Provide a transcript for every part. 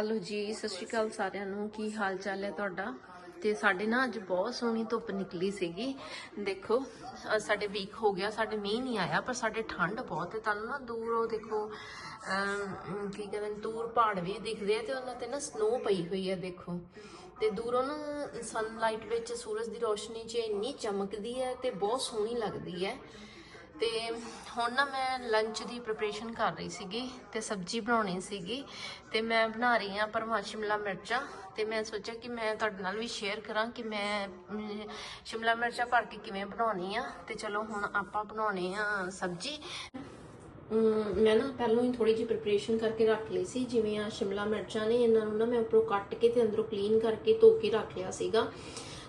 Hello ਜੀ, ਸਤਿ ਸ਼੍ਰੀ ਅਕਾਲ ਸਾਰਿਆਂ ਨੂੰ। ਕੀ ਹਾਲ ਚਾਲ ਹੈ ਤੁਹਾਡਾ? ਤੇ ਸਾਡੇ ਨਾ ਅੱਜ ਬਹੁਤ ਸੋਹਣੀ ਧੁੱਪ ਨਿਕਲੀ ਸੀਗੀ। ਦੇਖੋ ਸਾਡੇ ਵੀਕ ਹੋ ਗਿਆ, ਸਾਡੇ ਮੀਂਹ ਨਹੀਂ ਆਇਆ, ਪਰ ਸਾਡੇ ਠੰਡ ਬਹੁਤ ਹੈ। ਤੁਹਾਨੂੰ ਨਾ ਦੂਰੋਂ ਦੇਖੋ ਕੀ ਕਹਿੰਦੇ ਨੇ, ਦੂਰ ਪਹਾੜ ਵੀ ਦਿਖਦੇ ਆ ਤੇ ਉਹਨਾਂ ਤੇ ਨਾ ਸਨੋ ਪਈ ਹੋਈ ਹੈ, ਦੇਖੋ। ਤੇ ਦੂਰੋਂ ਨਾ ਸਨਲਾਈਟ ਵਿੱਚ ਸੂਰਜ ਦੀ ਰੋਸ਼ਨੀ 'ਚ ਇੰਨੀ ਚਮਕਦੀ ਹੈ ਤੇ ਬਹੁਤ ਸੋਹਣੀ ਲੱਗਦੀ ਹੈ। ਤੇ ਹੁਣ ਨਾ ਮੈਂ ਲੰਚ ਦੀ ਪ੍ਰਿਪਰੇਸ਼ਨ ਕਰ ਰਹੀ ਸੀਗੀ ਤੇ ਸਬਜ਼ੀ ਬਣਾਉਣੀ ਸੀਗੀ ਤੇ ਮੈਂ ਬਣਾ ਰਹੀ ਹਾਂ ਪਰਮਾ ਸ਼ਿਮਲਾ ਮਿਰਚਾਂ ਤੇ ਮੈਂ ਸੋਚਿਆ ਕਿ ਮੈਂ ਤੁਹਾਡੇ ਨਾਲ ਵੀ ਸ਼ੇਅਰ ਕਰਾਂ ਕਿ ਮੈਂ ਸ਼ਿਮਲਾ ਮਿਰਚਾਂ ਭਰ ਕੇ ਕਿਵੇਂ ਬਣਾਉਣੀ ਆ ਤੇ ਚਲੋ ਹੁਣ ਆਪਾਂ ਬਣਾਉਣੇ ਆ ਸਬਜ਼ੀ। ਮੈਂ ਨਾ ਪਹਿਲਾਂ ਹੀ ਥੋੜੀ ਜਿਹੀ ਪ੍ਰਿਪਰੇਸ਼ਨ ਕਰਕੇ ਰੱਖ ਲਈ ਸੀ, ਜਿਵੇਂ ਆ ਸ਼ਿਮਲਾ ਮਿਰਚਾਂ ਨੇ ਇਹਨਾਂ ਨੂੰ ਨਾ ਮੈਂ ਉੱਪਰੋਂ ਕੱਟ ਕੇ ਤੇ ਅੰਦਰੋਂ ਕਲੀਨ ਕਰਕੇ ਧੋ ਕੇ ਰੱਖ ਲਿਆ ਸੀਗਾ।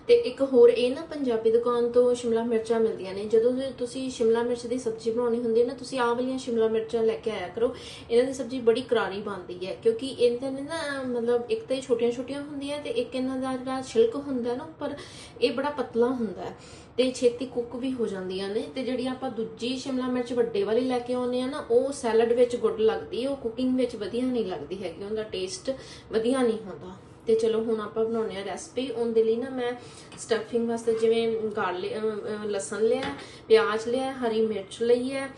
ਤੇ ਇੱਕ ਹੋਰ ਇਹ ਨਾ ਪੰਜਾਬੀ ਦੁਕਾਨ ਤੋਂ ਸ਼ਿਮਲਾ ਮਿਰਚਾਂ ਮਿਲਦੀਆਂ ਨੇ। ਜਦੋਂ ਤੁਸੀਂ ਸ਼ਿਮਲਾ ਮਿਰਚ ਦੀ ਸਬਜ਼ੀ ਬਣਾਉਣੀ ਹੁੰਦੀ ਹੈ ਨਾ, ਤੁਸੀਂ ਆਹ ਵਾਲੀਆਂ ਸ਼ਿਮਲਾ ਮਿਰਚਾਂ ਲੈ ਕੇ ਆਇਆ ਕਰੋ। ਇਹਨਾਂ ਦੀ ਸਬਜ਼ੀ ਬੜੀ ਕਰਾਰੀ ਬਣਦੀ ਹੈ, ਕਿਉਂਕਿ ਇਹਨਾਂ ਨੇ ਨਾ, ਮਤਲਬ ਇੱਕ ਤਾਂ ਛੋਟੀਆਂ ਛੋਟੀਆਂ ਹੁੰਦੀਆਂ ਤੇ ਇੱਕ ਇਹਨਾਂ ਦਾ ਜਿਹੜਾ ਛਿਲਕ ਹੁੰਦਾ ਨਾ ਪਰ ਇਹ ਬੜਾ ਪਤਲਾ ਹੁੰਦਾ ਹੈ ਤੇ ਛੇਤੀ ਕੁੱਕ ਵੀ ਹੋ ਜਾਂਦੀਆਂ ਨੇ ਤੇ ਜਿਹੜੀ ਆਪਾਂ ਦੂਜੀ ਸ਼ਿਮਲਾ ਮਿਰਚ ਵੱਡੇ ਵਾਲੀ ਲੈ ਕੇ ਆਉਂਦੇ ਆ ਨਾ, ਉਹ ਸੈਲਡ ਵਿੱਚ ਗੁੱਡ ਲੱਗਦੀ ਹੈ, ਉਹ ਕੁਕਿੰਗ ਵਿੱਚ ਵਧੀਆ ਨਹੀਂ ਲੱਗਦੀ ਹੈਗੀ, ਉਹਦਾ ਟੇਸਟ ਵਧੀਆ ਨਹੀਂ ਹੁੰਦਾ। ਤੇ ਚਲੋ ਹੁਣ ਆਪਾਂ ਬਣਾਉਣੇ ਆ ਰੈਸਪੀ ਉਹਦੇ ਲਈ ਨਾ ਮੈਂ ਸਟਫਿੰਗ ਵਾਸਤੇ ਜਿਵੇਂ ਗਾਰਲਿਕ ਲਸਣ ਲਿਆ, ਪਿਆਜ਼ ਲਿਆ, ਹਰੀ ਮਿਰਚ ਲਈ ਹੈ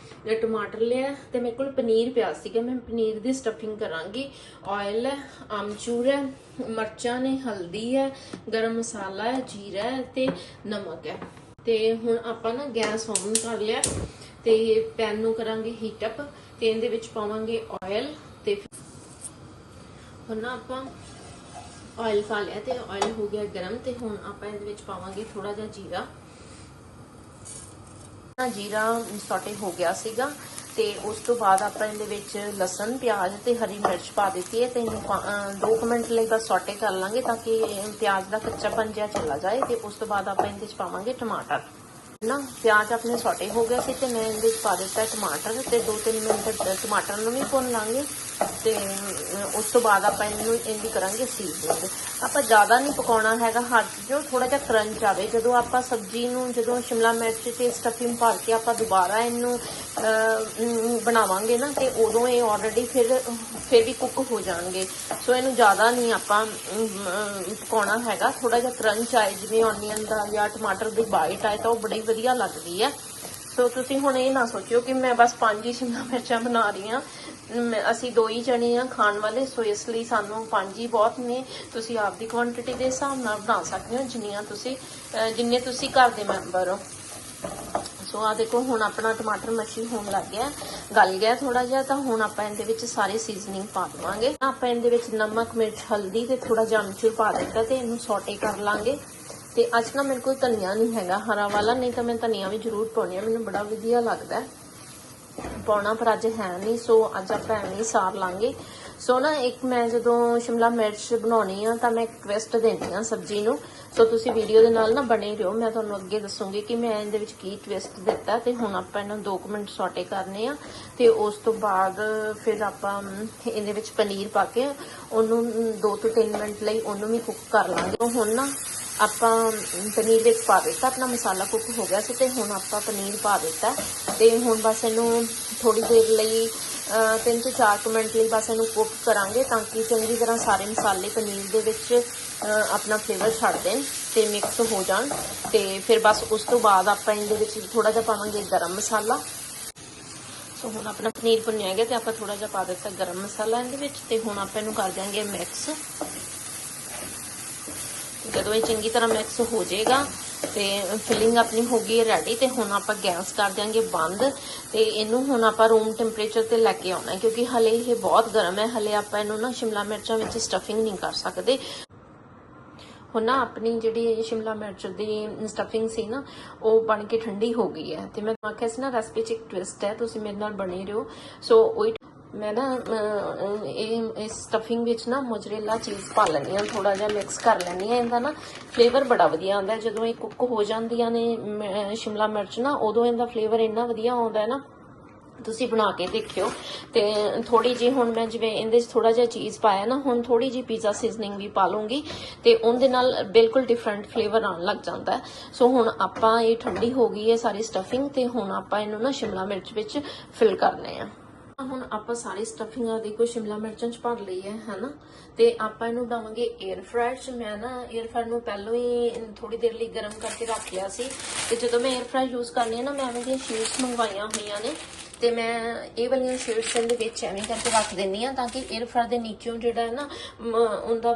ਟਮਾਟਰ ਲਿਆ, ਤੇ ਮੇਰੇ ਕੋਲ ਪਨੀਰ ਪਿਆ ਸੀਗਾ। ਮੈਂ ਪਨੀਰ ਦੀ ਸਟਫਿੰਗ ਕਰਾਂਗੀ। ਆਇਲ ਹੈ, ਆਮਚੂਰ ਹੈ, ਮਿਰਚਾਂ ਨੇ, ਹਲਦੀ ਹੈ, ਗਰਮ ਮਸਾਲਾ ਹੈ, ਜੀਰਾ ਹੈ ਤੇ ਨਮਕ ਹੈ। ਤੇ ਹੁਣ ਆਪਾਂ ਨਾ ਗੈਸ ਔਨ ਕਰ ਲਿਆ ਤੇ ਪੈਨ ਨੂੰ ਕਰਾਂਗੇ ਹੀਟ ਅਪ ਤੇ ਇਹਦੇ ਵਿੱਚ ਪਾਵਾਂਗੇ ਆਇਲ ਤੇ ਹੁਣ ਆਪਾਂ ਆਇਲ ਪਾ ਲਿਆ ਤੇ ਆਇਲ ਹੋ ਗਿਆ ਗਰਮ ਤੇ ਹੁਣ ਆਪਾਂ ਇਹਦੇ ਵਿੱਚ ਪਾਵਾਂਗੇ ਥੋੜਾ ਜਿਹਾ ਜੀਰਾ। ਨਾ ਜੀਰਾ ਸੌਟੇ ਹੋ ਗਿਆ ਸੀਗਾ ਤੇ ਉਸ ਤੋਂ ਬਾਅਦ ਆਪਾਂ ਇਹਦੇ ਵਿੱਚ ਲਸਣ, ਪਿਆਜ਼ ਤੇ ਹਰੀ ਮਿਰਚ ਪਾ ਦਿੱਤੀ ਹੈ ਤੇ ਇਹਨੂੰ 2 ਮਿੰਟ ਲਈ ਬਸ ਸੌਟੇ ਕਰ ਲਾਂਗੇ ਤਾਂ ਕਿ ਪਿਆਜ਼ ਦਾ ਕੱਚਾਪਨ ਜਿਹਾ ਚਲਾ ਜਾਏ ਤੇ ਉਸ ਤੋਂ ਬਾਅਦ ਆਪਾਂ ਇਹਦੇ ਵਿੱਚ ਪਾਵਾਂਗੇ ਟਮਾਟਰ। ਨਾ, ਪਿਆਜ਼ ਆਪਣੇ ਸੌਟੇ ਹੋ ਗਏ ਸੀ ਤੇ ਮੈਂ ਇਹਦੇ ਵਿੱਚ ਪਾ ਦਿੱਤਾ ਟਮਾਟਰ ਤੇ 2-3 ਮਿੰਟ ਟਮਾਟਰ ਨੂੰ ਵੀ ਭੁੰਨ ਲਾਂਗੇ ਤੇ ਉਸ ਤੋਂ ਬਾਅਦ ਆਪਾਂ ਇਹਨੂੰ, ਇਹਦੀ ਕਰਾਂਗੇ ਸੀਜ਼ਨਿੰਗ ਆਪਾਂ ਜ਼ਿਆਦਾ ਨਹੀਂ ਪਕਾਉਣਾ ਹੈਗਾ ਹੱਥ ਜੋ ਥੋੜਾ ਜਿਹਾ ਕਰੰਚ ਆਵੇ। ਜਦੋਂ ਆਪਾਂ ਸਬਜ਼ੀ ਨੂੰ, ਜਦੋਂ ਸ਼ਿਮਲਾ ਮਿਰਚ ਤੇ ਸਟਫਿੰਗ ਭਰ ਕੇ ਆਪਾਂ ਦੁਬਾਰਾ ਇਹਨੂੰ ਬਣਾਵਾਂਗੇ ਨਾ, ਤੇ ਉਦੋਂ ਇਹ ਆਲਰੇਡੀ ਫਿਰ ਫਿਰ ਵੀ ਕੁੱਕ ਹੋ ਜਾਣਗੇ। ਸੋ ਇਹਨੂੰ ਜ਼ਿਆਦਾ ਨਹੀਂ ਆਪਾਂ ਪਕਾਉਣਾ ਹੈਗਾ। ਥੋੜਾ ਜਿਹਾ ਕਰੰਚ ਆਏ, ਜਿਵੇਂ ਆਨੀਅਨ ਦਾ ਜਾਂ ਟਮਾਟਰ ਦੀ ਬਾਈਟ ਆਏ, ਤਾਂ ਉਹ ਬੜੀ ਵਧੀਆ ਲੱਗਦੀ ਹੈ। ਸੋ ਤੁਸੀਂ ਹੁਣ ਇਹ ਨਾ ਸੋਚਿਓ ਕਿ ਮੈਂ ਬਸ ਪੰਜ ਹੀ ਸ਼ਿਮਲਾ ਮਿਰਚਾਂ ਬਣਾ ਰਹੀ ਹਾਂ। ਅਸੀਂ ਦੋ ਹੀ ਜਣੇ ਆ ਖਾਣ ਵਾਲੇ, ਸੋ ਇਸ ਲਈ ਸਾਨੂੰ ਪੰਜ ਹੀ ਬਹੁਤ ਨੇ। ਤੁਸੀਂ ਆਪਦੀ ਕੁਆਂਟੀਟੀ ਦੇ ਹਿਸਾਬ ਨਾਲ ਬਣਾ ਸਕਦੇ ਹੋ, ਜਿੰਨੀਆਂ ਤੁਸੀਂ ਜਿੰਨੇ ਤੁਸੀਂ ਘਰ ਦੇ ਮੈਂਬਰ ਹੋ। ਸੋ ਆ ਦੇਖੋ, ਹੁਣ ਆਪਣਾ ਟਮਾਟਰ ਮੱਛੀ ਹੋਣ ਲੱਗ ਗਿਆ। ਗਲ ਗਿਆ ਥੋੜਾ ਜਿਹਾ, ਤਾਂ ਹੁਣ ਆਪਾਂ ਇਹਦੇ ਵਿੱਚ ਸਾਰੇ ਸੀਜ਼ਨਿੰਗ ਪਾ ਦੇਵਾਂਗੇ। ਆਪਾਂ ਇਹਦੇ ਵਿੱਚ ਨਮਕ, ਮਿਰਚ, ਹਲਦੀ ਤੇ ਥੋੜਾ ਜਿਹਾ ਅਮਚੂਰ ਪਾ ਦਿੱਤਾ ਤੇ ਇਹਨੂੰ ਸੌਟੇ ਕਰ ਲਾਂਗੇ। ਤੇ ਅੱਜ ਨਾ ਮੇਰੇ ਕੋਲ ਧਨੀਆ ਨਹੀਂ ਹੈਗਾ, ਹਰਾ ਵਾਲਾ, ਨਹੀਂ ਤਾਂ ਮੈਂ ਧਨੀਆ ਵੀ ਜ਼ਰੂਰ ਪਾਉਣੀ ਆ ਮੈਨੂੰ ਬੜਾ ਵਧੀਆ ਲੱਗਦਾ। ਹੈ ਪਾਉਣਾ, ਪਰ ਅੱਜ ਹੈ ਨਹੀਂ, ਸੋ ਅੱਜ ਆਪਾਂ ਐਵੇਂ ਹੀ ਸਾਰ ਲਾਂਗੇ। ਸੋ ਨਾ, ਇੱਕ ਮੈਂ ਜਦੋਂ ਸ਼ਿਮਲਾ ਮਿਰਚ ਬਣਾਉਣੀ ਆ, ਤਾਂ ਮੈਂ ਇੱਕ ਟਵਿਸਟ ਦਿੰਦੀ ਆ ਸਬਜ਼ੀ ਨੂੰ। ਸੋ ਤੁਸੀਂ ਵੀਡੀਓ ਦੇ ਨਾਲ ਨਾ ਬਣੇ ਰਹੋ, ਮੈਂ ਤੁਹਾਨੂੰ ਅੱਗੇ ਦੱਸੂਗੀ ਕਿ ਮੈਂ ਇਹਦੇ ਵਿੱਚ ਕੀ ਟਵਿਸਟ ਦਿੱਤਾ ਤੇ ਹੁਣ ਆਪਾਂ ਇਹਨਾਂ 2 ਮਿੰਟ ਸੌਟੇ ਕਰਨੇ ਆ, ਤੇ ਉਸ ਤੋਂ ਬਾਅਦ ਫਿਰ ਆਪਾਂ ਇਹਦੇ ਵਿੱਚ ਪਨੀਰ ਪਾ ਕੇ ਉਹਨੂੰ 2 ਤੋਂ 3 ਮਿੰਟ ਲਈ ਉਹਨੂੰ ਵੀ ਕੁੱਕ ਕਰ ਲਾਂਗੇ। ਹੁਣ ਨਾ ਆਪਾਂ ਪਨੀਰ ਵਿੱਚ ਪਾ ਦਿੱਤਾ, ਆਪਣਾ ਮਸਾਲਾ ਕੁੱਕ ਹੋ ਗਿਆ ਸੀ ਤੇ ਹੁਣ ਆਪਾਂ ਪਨੀਰ ਪਾ ਦਿੱਤਾ। ਤੇ ਹੁਣ ਬਸ ਇਹਨੂੰ ਥੋੜੀ ਦੇਰ ਲਈ 3 ਤੋਂ 4 ਮਿੰਟ ਲਈ ਬਸ ਇਹਨੂੰ ਕੁੱਕ ਕਰਾਂਗੇ ਤਾਂ ਕਿ ਚੰਗੀ ਤਰ੍ਹਾਂ ਸਾਰੇ ਮਸਾਲੇ ਪਨੀਰ ਦੇ ਵਿੱਚ ਆਪਣਾ ਫਲੇਵਰ ਛੱਡ ਦੇਣ ਤੇ ਮਿਕਸ ਹੋ ਜਾਣ। ਤੇ ਫਿਰ ਬਸ ਉਸ ਤੋਂ ਬਾਅਦ ਆਪਾਂ ਇਹਦੇ ਵਿੱਚ ਥੋੜਾ ਜਿਹਾ ਪਾਵਾਂਗੇ ਗਰਮ ਮਸਾਲਾ। ਸੋ ਹੁਣ ਆਪਣਾ ਪਨੀਰ ਭੁੰਨਿਆ ਗਿਆ ਤੇ ਆਪਾਂ ਥੋੜਾ ਜਿਹਾ ਪਾ ਦਿੱਤਾ ਗਰਮ ਮਸਾਲਾ ਇਹਦੇ ਵਿੱਚ ਤੇ ਹੁਣ ਆਪਾਂ ਇਹਨੂੰ ਕਰ ਦਿਆਂਗੇ ਮਿਕਸ ਜਦੋਂ ਇਹ ਚੰਗੀ ਤਰ੍ਹਾਂ ਮਿਕਸ ਹੋ ਜਾਏਗਾ ਤੇ ਫਿਲਿੰਗ ਆਪਣੀ ਹੋ ਗਈ ਰੈਡੀ ਤੇ ਹੁਣ ਆਪਾਂ ਗੈਸ ਕਰ ਦਿਆਂਗੇ ਬੰਦ ਤੇ ਇਹਨੂੰ ਹੁਣ ਆਪਾਂ ਰੂਮ ਟੈਂਪਰੇਚਰ ਤੇ ਲੈ ਕੇ ਆਉਣਾ ਕਿਉਂਕਿ ਹਲੇ ਇਹ ਬਹੁਤ ਗਰਮ ਹੈ, ਹਲੇ ਆਪਾਂ ਇਹਨੂੰ ਨਾ ਸ਼ਿਮਲਾ ਮਿਰਚਾਂ ਵਿੱਚ ਸਟਫਿੰਗ ਨਹੀਂ ਕਰ ਸਕਦੇ। ਹੁਣ ਨਾ ਆਪਣੀ ਜਿਹੜੀ ਸ਼ਿਮਲਾ ਮਿਰਚ ਦੀ ਸਟਫਿੰਗ ਸੀ ਨਾ, ਉਹ ਬਣ ਕੇ ਠੰਡੀ ਹੋ ਗਈ ਹੈ। ਤੇ ਮੈਂ ਆਖਿਆ ਸੀ ਨਾ ਰੈਸਪੀ 'ਚ ਇੱਕ ਟਵਿਸਟ ਹੈ, ਤੁਸੀਂ ਮੇਰੇ ਨਾਲ ਬਣੇ ਰਹੋ। ਸੋ ਉਹੀ ਮੈਂ ਨਾ ਇਹ, ਇਸ ਸਟਫਿੰਗ ਵਿੱਚ ਨਾ ਮੋਜ਼ਰੇਲਾ ਚੀਜ਼ ਪਾ ਲੈਂਦੀ ਹਾਂ ਥੋੜਾ ਜਿਹਾ ਮਿਕਸ ਕਰ ਲੈਂਦੀ ਹਾਂ, ਇਹਦਾ ਨਾ ਫਲੇਵਰ ਬੜਾ ਵਧੀਆ ਆਉਂਦਾ ਜਦੋਂ ਇਹ ਕੁੱਕ ਹੋ ਜਾਂਦੀਆਂ ਨੇ ਸ਼ਿਮਲਾ ਮਿਰਚ ਨਾ, ਉਦੋਂ ਇਹਦਾ ਫਲੇਵਰ ਇੰਨਾ ਵਧੀਆ ਆਉਂਦਾ ਹੈ ਨਾ, ਤੁਸੀਂ ਬਣਾ ਕੇ ਦੇਖਿਓ। ਤੇ ਥੋੜੀ ਜੀ ਹੁਣ ਮੈਂ ਜਿਵੇਂ ਇਹਦੇ 'ਚ ਥੋੜਾ ਜਿਹਾ ਚੀਜ਼ ਪਾਇਆ ਨਾ, ਹੁਣ ਥੋੜੀ ਜੀ ਪੀਜ਼ਾ ਸੀਜ਼ਨਿੰਗ ਵੀ ਪਾ ਲੂੰਗੀ ਤੇ ਉਹਦੇ ਨਾਲ ਬਿਲਕੁਲ ਡਿਫਰੈਂਟ ਫਲੇਵਰ ਆਉਣ ਲੱਗ ਜਾਂਦਾ ਸੋ ਹੁਣ ਆਪਾਂ ਇਹ ਠੰਡੀ ਹੋ ਗਈ ਹੈ ਸਾਰੀ ਸਟਫਿੰਗ ਤੇ ਹੁਣ ਆਪਾਂ ਇਹਨੂੰ ਨਾ ਸ਼ਿਮਲਾ ਮਿਰਚ ਵਿੱਚ ਫਿਲ ਕਰਨੇ ਆ। ਹੁਣ ਆਪਾਂ ਸਾਰੀ ਸਟਫਿੰਗ ਦੀ ਕੋ ਸ਼ਿਮਲਾ ਮਿਰਚਾਂ ਚ ਭਰ ਲਈ ਹੈ, ਹਨਾ? ਤੇ ਆਪਾਂ ਇਹਨੂੰ ਡਾਵਾਂਗੇ 에ਅਰ ਫਰਾਇਰ ਚ ਮੈਂ ਨਾ 에ਅਰ ਫਰਾਇਰ ਨੂੰ ਪਹਿਲਾਂ ਹੀ ਥੋੜੀ ਦੇਰ ਲਈ ਗਰਮ ਕਰਕੇ ਰੱਖ ਲਿਆ ਸੀ। ਤੇ ਜਦੋਂ ਮੈਂ 에ਅਰ ਫਰਾਇਰ ਯੂਜ਼ ਕਰਨੀ ਹੈ ਨਾ, ਮੈਂ ਉਹਦੀਆਂ ਸ਼ੀਟਸ ਮੰਗਵਾਈਆਂ ਹੋਈਆਂ ਨੇ। ਤੇ ਮੈਂ ਇਹ ਵਾਲੀਆਂ ਸ਼ੀਟਸ ਦੇ ਵਿੱਚ ਐਵੇਂ ਕਰਕੇ ਰੱਖ ਦਿੰਨੀ ਆ ਤਾਂ ਕਿ 에ਅਰ ਫਰਾਇਰ ਦੇ ਨੀਚੋਂ ਜਿਹੜਾ ਹੈ ਨਾ ਉਹਦਾ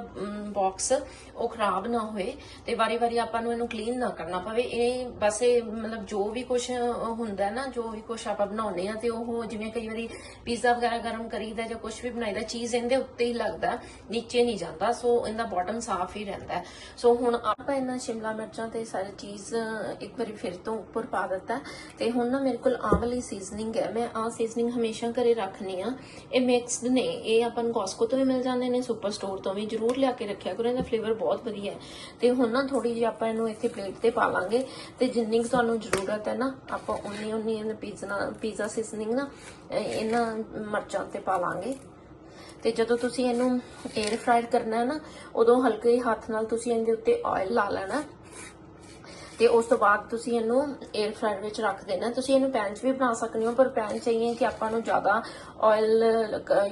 ਬਾਕਸ ਉਹ ਖਰਾਬ ਨਾ ਹੋਏ ਤੇ ਵਾਰੀ-ਵਾਰੀ ਆਪਾਂ ਨੂੰ ਇਹਨੂੰ ਕਲੀਨ ਨਾ ਕਰਨਾ ਪਵੇ। ਇਹ ਬਸ ਇਹ ਮਤਲਬ ਜੋ ਵੀ ਕੁਝ ਹੁੰਦਾ ਨਾ, ਜੋ ਵੀ ਕੁਝ ਆਪਾਂ ਬਣਾਉਂਦੇ ਆ ਤੇ ਉਹ ਜਿਵੇਂ ਕਈ ਵਾਰੀ ਪੀਜ਼ਾ ਵਗੈਰਾ ਗਰਮ ਕਰੀਦਾ ਜਾਂ ਕੁਝ ਵੀ ਬਣਾਈਦਾ ਚੀਜ਼ ਇਹਦੇ ਉੱਤੇ ਹੀ ਲੱਗਦਾ, ਨੀਚੇ ਨਹੀਂ ਜਾਂਦਾ, ਸੋ ਇਹਦਾ ਬਾਟਮ ਸਾਫ਼ ਹੀ ਰਹਿੰਦਾ ਸੋ ਹੁਣ ਆਪਾਂ ਇਹਨਾਂ ਸ਼ਿਮਲਾ ਮਿਰਚਾਂ ਤੇ ਸਾਰੀ ਚੀਜ਼ ਇੱਕ ਵਾਰੀ ਫਿਰ ਤੋਂ ਉੱਪਰ ਪਾ ਦਿੱਤਾ ਤੇ ਹੁਣ ਨਾ ਮੇਰੇ ਕੋਲ ਆਹ ਵਾਲੀ ਸੀਜ਼ਨਿੰਗ ਹੈ। ਮੈਂ ਆਹ ਸੀਜ਼ਨਿੰਗ ਹਮੇਸ਼ਾ ਘਰੇ ਰੱਖਨੀ ਆ ਇਹ ਮਿਕਸਡ ਨੇ। ਇਹ ਆਪਾਂ ਨੂੰ ਕਾਸਕੋ ਤੋਂ ਵੀ ਮਿਲ ਜਾਂਦੇ ਨੇ ਸੁਪਰ ਸਟੋਰ ਤੋਂ ਵੀ ਜਰੂਰ ਲਿਆ ਕੇ ਰੱਖਿਆ ਕਰੋ। ਇਹਦਾ ਫਲੇਵਰ ਬਹੁਤ ਵਧੀਆ ਹੈ। ਤੇ ਹੁਣ ਨਾ ਥੋੜੀ ਜਿਹੀ ਆਪਾਂ ਇਹਨੂੰ ਇੱਥੇ ਪਲੇਟ ਤੇ ਪਾ ਲਾਂਗੇ। ਤੇ ਜਿੰਨੀ ਕੁ ਤੁਹਾਨੂੰ ਜ਼ਰੂਰਤ ਹੈ ਨਾ, ਆਪਾਂ ਉਨੀ ਉਨੀ ਇਹਨਾਂ ਪੀਜ਼ਾ ਪੀਜ਼ਾ ਸੀਜ਼ਨਿੰਗ ਨਾ ਇਹਨਾਂ ਮਿਰਚਾਂ ਤੇ ਪਾ ਲਾਂਗੇ। ਤੇ ਜਦੋਂ ਤੁਸੀਂ ਇਹਨੂੰ 에ਅਰ ਫਰਾਈ ਕਰਨਾ ਹੈ ਨਾ, ਉਦੋਂ ਹਲਕੇ ਹੱਥ ਨਾਲ ਤੁਸੀਂ ਇਹਦੇ ਉੱਤੇ ਆਇਲ ਲਾ ਲੈਣਾ। ਤੇ ਉਸ ਤੋਂ ਬਾਅਦ ਤੁਸੀਂ ਇਹਨੂੰ 에ਅਰ ਫਰਾਇਰ ਵਿੱਚ ਰੱਖ ਦੇਣਾ। ਤੁਸੀਂ ਇਹਨੂੰ ਪੈਨ 'ਚ ਵੀ ਬਣਾ ਸਕਦੇ ਹੋ, ਪਰ ਪੈਨ ਚਾਹੀਏ ਕਿ ਆਪਾਂ ਨੂੰ ਜ਼ਿਆਦਾ ਆਇਲ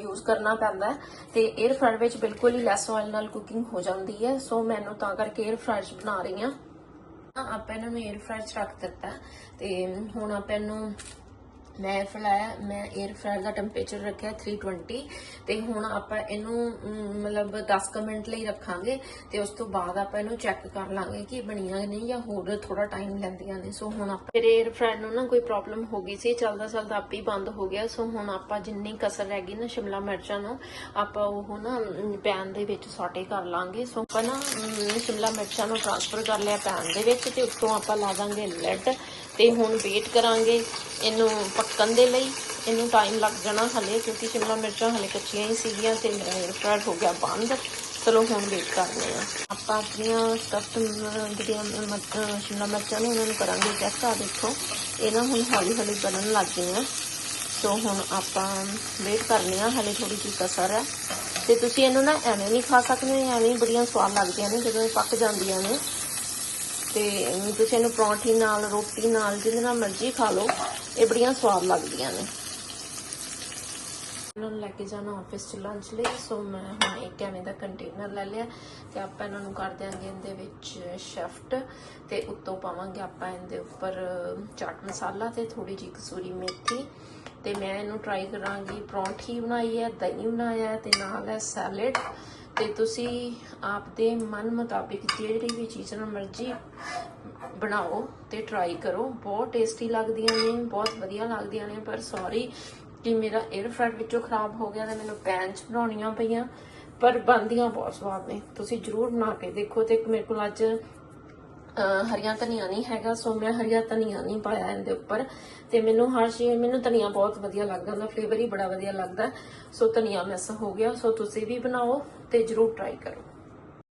ਯੂਜ਼ ਕਰਨਾ ਪੈਂਦਾ ਤੇ 에ਅਰ ਫਰਾਇਰ ਵਿੱਚ ਬਿਲਕੁਲ ਹੀ ਲੈਸ ਆਇਲ ਨਾਲ ਕੁਕਿੰਗ ਹੋ ਜਾਂਦੀ ਹੈ। ਸੋ ਮੈਂ ਇਹਨੂੰ ਤਾਂ ਕਰਕੇ 에ਅਰ ਫਰਾਇਰ 'ਚ ਬਣਾ ਰਹੀ ਹਾਂ। ਆਪਾਂ ਇਹਨਾਂ ਨੂੰ 에ਅਰ ਫਰਾਇਰ 'ਚ ਰੱਖ ਦਿੱਤਾ। ਤੇ ਹੁਣ ਆਪਾਂ ਇਹਨੂੰ ਮੈਂ 에ਅਰ ਫਰਾਇਰ ਮੈਂ 에ਅਰ ਫਰਾਇਰ ਦਾ ਟੈਂਪਰੇਚਰ ਰੱਖਿਆ 320 ਤੇ ਹੁਣ ਆਪਾਂ ਇਹਨੂੰ ਮਤਲਬ 10 ਮਿੰਟ ਲਈ ਰੱਖਾਂਗੇ ਤੇ ਉਸ ਤੋਂ ਬਾਅਦ ਆਪਾਂ ਇਹਨੂੰ ਚੈੱਕ ਕਰ ਲਾਂਗੇ ਕਿ ਬਣੀਆਂ ਨਹੀਂ ਜਾਂ ਹੋਰ ਥੋੜਾ ਟਾਈਮ ਲੈਂਦੀਆਂ ਨੇ। ਸੋ ਹੁਣ ਆਪਾਂ ਮੇਰੇ 에ਅਰ ਫਰਾਇਰ ਨੂੰ ਨਾ ਕੋਈ ਪ੍ਰੋਬਲਮ ਹੋ ਗਈ ਸੀ, ਚੱਲਦਾ ਚੱਲਦਾ ਆਪੇ ਹੀ ਬੰਦ ਹੋ ਗਿਆ। ਸੋ ਹੁਣ ਆਪਾਂ ਜਿੰਨੀ ਕਸਰ ਰਹਿ ਗਈ ਨਾ ਸ਼ਿਮਲਾ ਮਿਰਚਾਂ ਨੂੰ, ਆਪਾਂ ਉਹ ਨਾ ਪੈਨ ਦੇ ਵਿੱਚ ਸੌਟੇ ਕਰ ਲਾਂਗੇ। ਸੋ ਆਪਾਂ ਨਾ ਸ਼ਿਮਲਾ ਮਿਰਚਾਂ ਨੂੰ ਟ੍ਰਾਂਸਫਰ ਕਰ ਲਿਆ ਪੈਨ ਦੇ ਵਿੱਚ ਤੇ ਉੱਤੋਂ ਆਪਾਂ ਲਾ ਦਾਂਗੇ ਲੈਡ ਤੇ ਹੁਣ ਵੇਟ ਕਰਾਂਗੇ। ਇਹਨੂੰ ਪੱਕਣ ਦੇ ਲਈ ਇਹਨੂੰ ਟਾਈਮ ਲੱਗ ਜਾਣਾ ਹਲੇ, ਕਿਉਂਕਿ ਸ਼ਿਮਲਾ ਮਿਰਚਾਂ ਹਲੇ ਕੱਚੀਆਂ ਹੀ ਸੀਗੀਆਂ ਤੇ ਮੇਰਾ 에ਅਰ ਫਰਾਇਰ ਹੋ ਗਿਆ ਬੰਦ। ਚਲੋ ਹੁਣ ਵੇਟ ਕਰਦੇ ਆ ਆਪਾਂ ਆਪਣੀਆਂ ਸਟਫਡ ਜਿਹੜੀਆਂ ਮ- ਸ਼ਿਮਲਾ ਮਿਰਚਾਂ ਨੇ, ਉਹਨਾਂ ਨੂੰ ਕਰਾਂਗੇ ਚੈੱਕ ਆ ਦੇਖੋ, ਇਹ ਨਾ ਹੁਣ ਹੌਲੀ ਹੌਲੀ ਬਣਨ ਲੱਗ ਗਈਆਂ। ਸੋ ਹੁਣ ਆਪਾਂ ਵੇਟ ਕਰਨੀ ਆ ਹਲੇ ਥੋੜੀ ਜਿਹੀ ਕਸਰ ਹੈ। ਤੇ ਤੁਸੀਂ ਇਹਨੂੰ ਨਾ ਐਵੇਂ ਨਹੀਂ ਖਾ ਸਕਦੇ, ਐਵੇਂ ਹੀ ਬੜੀਆਂ ਸਵਾਦ ਲੱਗਦੀਆਂ ਨੇ ਜਦੋਂ ਇਹ ਪੱਕ ਜਾਂਦੀਆਂ ਨੇ। ਤੇ ਤੁਸੀਂ ਇਹਨੂੰ ਪਰੌਂਠੀ ਨਾਲ, ਰੋਟੀ ਨਾਲ ਜਿਹਦੇ ਨਾਲ ਮਰਜ਼ੀ ਖਾ ਲਓ, ਇਹ ਬੜੀਆਂ ਸਵਾਦ ਲੱਗਦੀਆਂ ਨੇ। ਇਹਨਾਂ ਨੂੰ ਲੈ ਕੇ ਜਾਣਾ ਆਫਿਸ ਚ ਲੰਚ ਲਈ ਸੋ ਮੈਂ ਹੁਣ ਇੱਕ ਐਵੇਂ ਦਾ ਕੰਟੇਨਰ ਲੈ ਲਿਆ ਤੇ ਆਪਾਂ ਇਹਨਾਂ ਨੂੰ ਕਰ ਦਿਆਂਗੇ ਇਹਦੇ ਵਿੱਚ ਸ਼ਿਫਟ ਤੇ ਉੱਤੋਂ ਪਾਵਾਂਗੇ ਆਪਾਂ ਇਹਦੇ ਉੱਪਰ ਚਾਟ ਮਸਾਲਾ ਤੇ ਥੋੜੀ ਜਿਹੀ ਕਸੂਰੀ ਮੇਥੀ ਤੇ ਮੈਂ ਇਹਨੂੰ ਟਰਾਈ ਕਰਾਂਗੀ। ਪਰੌਂਠੀ ਬਣਾਈ ਹੈ, ਦਹੀਂ ਬਣਾਇਆ ਹੈ ਤੇ ਨਾਲ ਹੈ ਸੈਲਡ ਤੇ ਤੁਸੀਂ ਆਪਦੇ ਮਨ ਮੁਤਾਬਿਕ ਜਿਹੜੀ ਵੀ ਚੀਜ਼ ਨਾਲ ਮਰਜ਼ੀ ਬਣਾਓ ਤੇ ਟਰਾਈ ਕਰੋ। ਬਹੁਤ ਟੇਸਟੀ ਲੱਗਦੀਆਂ ਨੇ, ਬਹੁਤ ਵਧੀਆ ਲੱਗਦੀਆਂ ਨੇ, ਪਰ ਸੌਰੀ ਕਿ ਮੇਰਾ 에ਅਰ ਫਰਾਇਰ ਵਿੱਚੋਂ ਖਰਾਬ ਹੋ ਗਿਆ ਤੇ ਮੈਨੂੰ ਪੈਨ 'ਚ ਬਣਾਉਣੀਆਂ ਪਈਆਂ, ਪਰ ਬਣਦੀਆਂ ਬਹੁਤ ਸਵਾਦ ਨੇ। ਤੁਸੀਂ ਜਰੂਰ ਬਣਾ ਕੇ ਦੇਖੋ ਤੇ ਇੱਕ ਮੇਰੇ ਕੋਲ ਅੱਜ ਹਰੀਆਂ ਧਨੀਆ ਨਹੀਂ ਹੈਗਾ, ਸੋ ਮੈਂ ਹਰੀਆਂ ਧਨੀਆ ਨਹੀਂ ਪਾਇਆ ਇਹਦੇ ਉੱਪਰ। ਤੇ ਮੈਨੂੰ ਹਰ ਚੀਜ਼, ਮੈਨੂੰ ਧਨੀਆ ਬਹੁਤ ਵਧੀਆ ਲੱਗਦਾ, ਉਹਦਾ ਫਲੇਵਰ ਹੀ ਬੜਾ ਵਧੀਆ ਲੱਗਦਾ। ਸੋ ਧਨੀਆ ਮਿਸ ਹੋ ਗਿਆ, ਸੋ ਤੁਸੀਂ ਵੀ ਬਣਾਓ। ਤੇ ਜਰੂਰ ਟਰਾਈ ਕਰੋ।